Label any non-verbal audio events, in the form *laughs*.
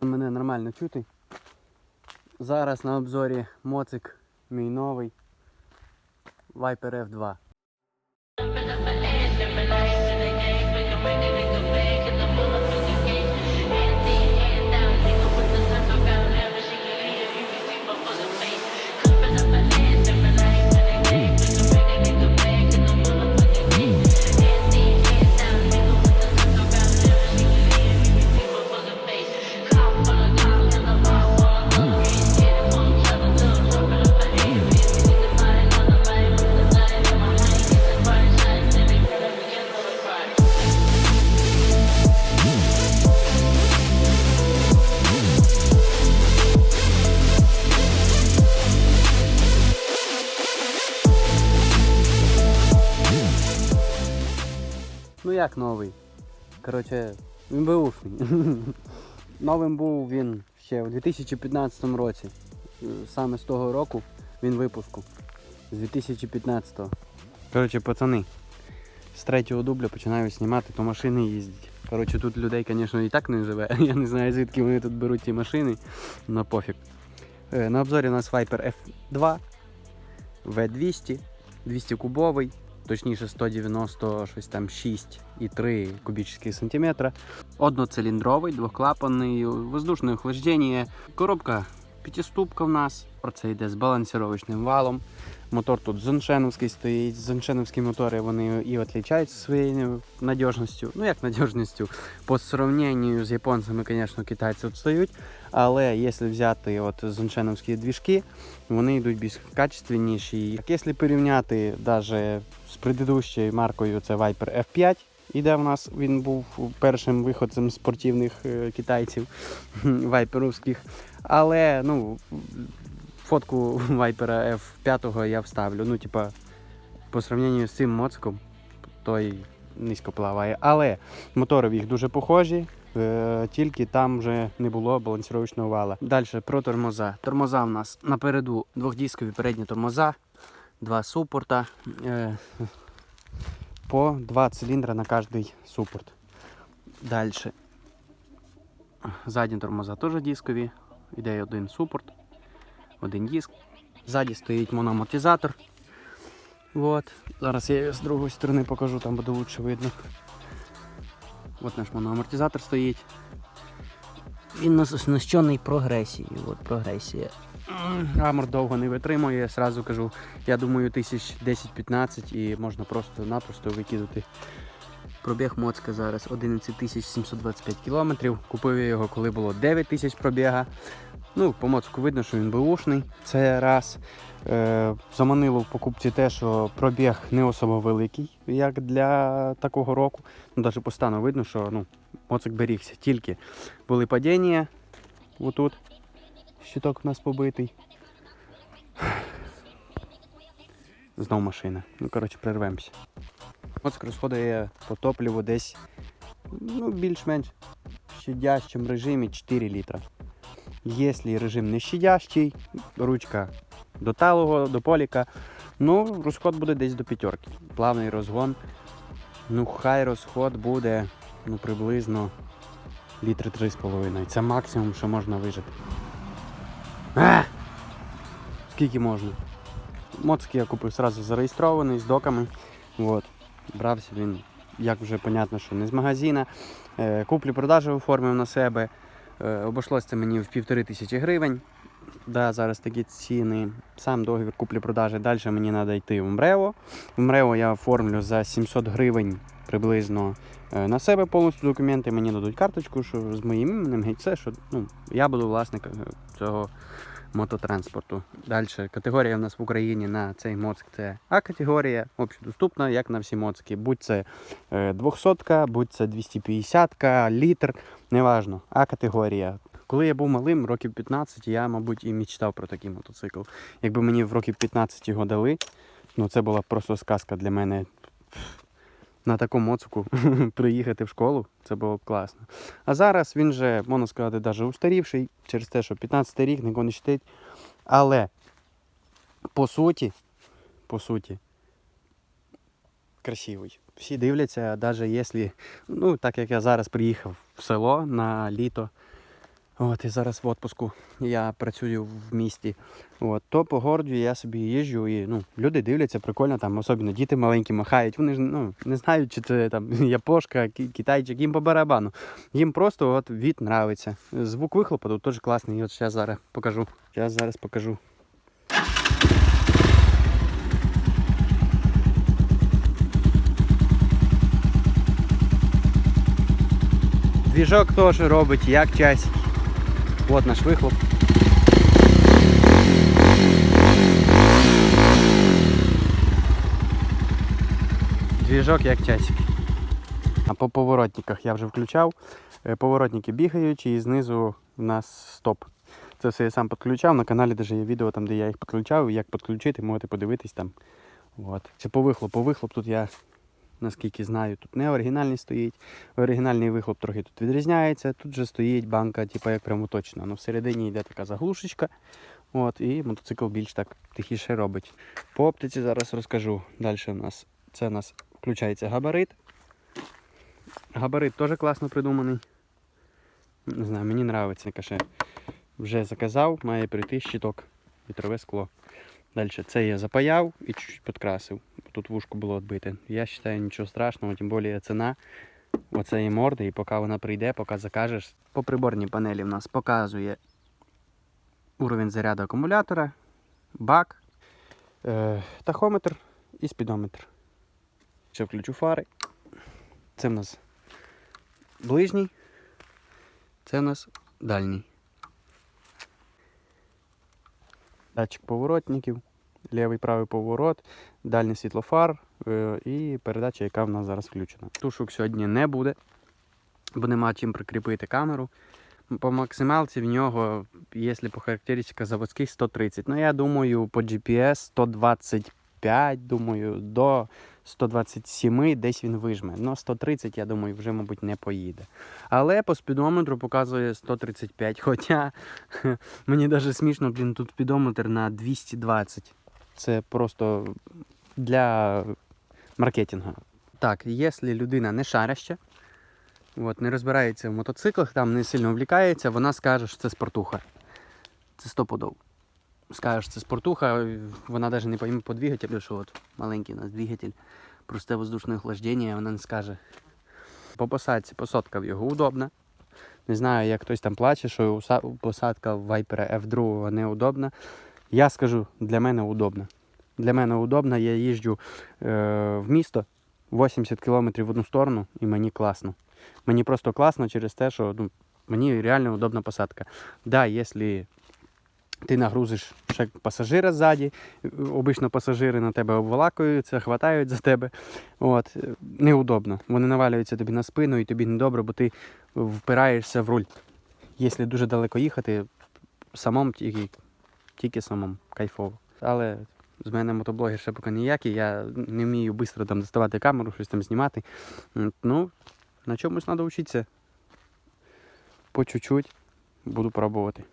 Мене нормально чути. Зараз на обзорі моцик мій новий Viper F2. Як новий? Коротше, він беушний. *laughs* Новим був він ще у 2015 році. Е, Саме з того року він випуску. З 2015-го. Коротше, пацани, з третього дубля починаю знімати, то машини їздять. Коротше, тут людей, звісно, і так не живе. *laughs* Я не знаю, звідки вони тут беруть ті машини, на пофіг. Е, На обзорі у нас Viper F2, V200, 200 кубовий, точніше 190 щось там 6,3 сантиметра. Одноциліндровий, двохклапанний, воздушне охлаждення. Коробка п'ятиступка в нас. Це йде з балансировочним валом. Мотор тут зоншеновський стоїть. Зоншеновські мотори вони і відрізняються своєю надіжністю. Ну як надіжністю, по сравненню з японцями, звісно, китайці відстають. Але якщо взяти от зоншеновські двіжки, вони йдуть більш качественніші. Якщо порівняти навіть з предыдущою маркою, це Viper F5, іде в нас, він був першим виходцем спортивних е, китайців *laughs* вайперовських. Але ну, фотку Viper F5 я вставлю. Ну, типа, по сравненню з цим моциком, той низько плаває. Але мотори в їх дуже похожі. Е, Тільки там вже не було балансировочного вала. Далі про тормоза. Тормоза в нас напереду двохдіскові передні тормоза, два супорта, е, *laughs* по два циліндра на кожний супорт. Далі. Задні тормоза теж дискові. Іде один супорт, один диск. Ззаді стоїть моноамортизатор. Вот. Зараз я його з другої сторони покажу, там буде лучше видно. От наш моноамортизатор стоїть. Він нас оснащений прогресією. От прогресія. М, Амор довго не витримує, я сразу кажу. Я думаю, тисяч 10-15 і можна просто-напросто викидати. Пробіг моцка зараз 11 тисяч 725 кілометрів. Купив я його, коли було 9 тисяч пробіга. Ну, по моцку видно, що він беушний. Це раз. Е, заманило в покупці те, що пробіг не особо великий, як для такого року. Ну, навіть по стану видно, що ну, моцик берігся. Тільки були падіння. Отут. Щиток у нас побитий. Знов машина. Ну, коротше, прервемося. Моцик розходує по топливу десь ну, більш-менш в щадящому режимі 4 літра. Якщо режим не щадящий, ручка до талого, до поліка, ну, розход буде десь до п'ятерки. Плавний розгон. Ну, хай розход буде ну, приблизно літри 3,5. Це максимум, що можна вижити. А! Скільки можна? Моцки я купив сразу зареєстрований з доками. От. Брався він, як вже понятно, що не з магазина. Е, Куплю-продажу оформив на себе. Е, Обійшлося це мені в півтори тисячі гривень. Да, зараз такі ціни. Сам договір куплі-продажі. Далі мені треба йти в МРЕО. В МРЕО я оформлю за 700 гривень приблизно е, на себе повністю документи. Мені дадуть карточку, що з моїм іменем геть все, що ну, я буду власником е, цього мототранспорту. Далі категорія в нас в Україні на цей моцик це А-категорія, общодоступна, як на всі моцики. Будь це е, 200, будь це 250, літр, неважно. А-категорія. Коли я був малим, років 15, я, мабуть, і мечтав про такий мотоцикл. Якби мені в років 15 його дали, ну це була просто сказка для мене. На такому моцику *laughs* приїхати в школу, це було б класно. А зараз він же, можна сказати, навіть устарівший, через те, що 15 рік нікого не читить. Але по суті, по суті, красивий. Всі дивляться, навіть якщо, ну, так як я зараз приїхав в село на літо, От, і зараз в відпуску я працюю в місті. От, то по городу я собі їжджу і ну, люди дивляться, прикольно, там, особливо діти маленькі махають. Вони ж ну, не знають, чи це там *laughs* япошка, китайчик, їм по барабану. Їм просто от від нравиться. Звук вихлопу теж класний. І от зараз зараз покажу. Зараз зараз покажу. Двіжок теж робить як час. От наш вихлоп. Двіжок як часик. А по поворотниках я вже включав. Е, Поворотники бігаючі і знизу у нас стоп. Це все я сам підключав. На каналі даже є відео, там, де я їх підключав, як підключити, можете подивитись там. От. Це по вихлопу. Вихлоп тут я, наскільки знаю, тут не оригінальний стоїть. Оригінальний вихлоп трохи тут відрізняється. Тут же стоїть банка, типу як прямо точно. Ну, всередині йде така заглушечка. От, і мотоцикл більш так тихіше робить. По оптиці зараз розкажу. Далі у нас це у нас включається габарит. Габарит теж класно придуманий. Не знаю, мені подобається каше. Вже заказав, має прийти щиток, вітрове скло. Далі це я запаяв і чуть-чуть підкрасив. Тут вушко було відбите. Я вважаю нічого страшного, тим більше ціна оцеї морди, і поки вона прийде, поки закажеш. По приборній панелі в нас показує уровень заряду акумулятора, бак, е, тахометр і спідометр. Ще включу фари. Це в нас ближній, це в нас дальній. Датчик поворотників, лівий правий поворот, дальній світлофар е, і передача, яка в нас зараз включена. Тушок сьогодні не буде, бо нема чим прикріпити камеру. По максималці в нього, якщо по характеристиках заводських 130. Ну я думаю, по GPS 125, думаю, до 127 десь він вижме. Ну 130, я думаю, вже, мабуть, не поїде. Але по спідометру показує 135. *laughs* Хоча *laughs* мені навіть смішно, блін, тут спідометр на 220. Це просто для маркетингу. Так, якщо людина не шаряща, от, не розбирається в мотоциклах, там не сильно влікається, вона скаже, що це спортуха. Це стопудов. Скаже, що це спортуха, вона навіть не пойме по двигателю, що от маленький у нас двигатель, просте воздушне охлаждення, вона не скаже. По посадці посадка в його удобна. Не знаю, як хтось там плаче, що посадка в Viper F2 неудобна. Я скажу, для мене удобна. Для мене удобна, я їжджу е, в місто 80 км в одну сторону і мені класно. Мені просто класно через те, що ну, мені реально удобна посадка. Да, якщо ти нагрузиш ще пасажира ззаді, обично пасажири на тебе обволакуються, хватають за тебе. От, неудобно. Вони навалюються тобі на спину і тобі недобре, бо ти впираєшся в руль. Якщо дуже далеко їхати, самому тільки, тільки самому, кайфово. Але з мене мотоблогер ще поки ніякий, я не вмію швидко там доставати камеру, щось там знімати. Ну, на чомусь треба вчитися. По чуть-чуть буду пробувати.